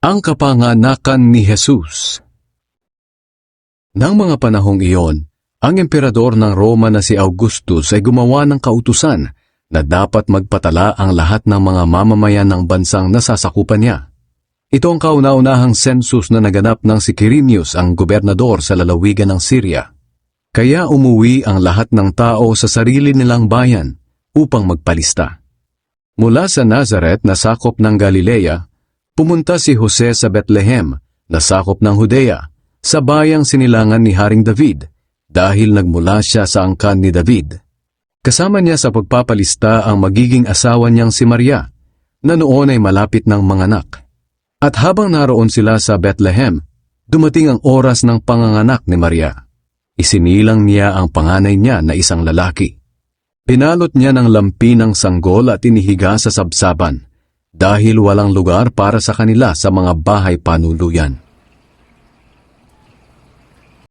Ang kapanganakan ni Jesus Nang mga panahong iyon, ang emperador ng Roma na si Augustus ay gumawa ng kautusan na dapat magpatala ang lahat ng mga mamamayan ng bansang nasasakupan niya. Ito ang kauna-unahang census na naganap ng si Quirinius ang gobernador sa lalawigan ng Syria. Kaya umuwi ang lahat ng tao sa sarili nilang bayan upang magpalista. Mula sa Nazareth na sakop ng Galilea, pumunta si Jose sa Bethlehem na sakop ng Judea, sa bayang sinilangan ni Haring David, dahil nagmula siya sa angkan ni David. Kasama niya sa pagpapalista ang magiging asawa niyang si Maria, na noon ay malapit ng manganak. At habang naroon sila sa Bethlehem, dumating ang oras ng panganganak ni Maria. Isinilang niya ang panganay niya na isang lalaki. Pinalot niya ng lampi ng sanggol at inihiga sa sabsaban dahil walang lugar para sa kanila sa mga bahay panuluyan.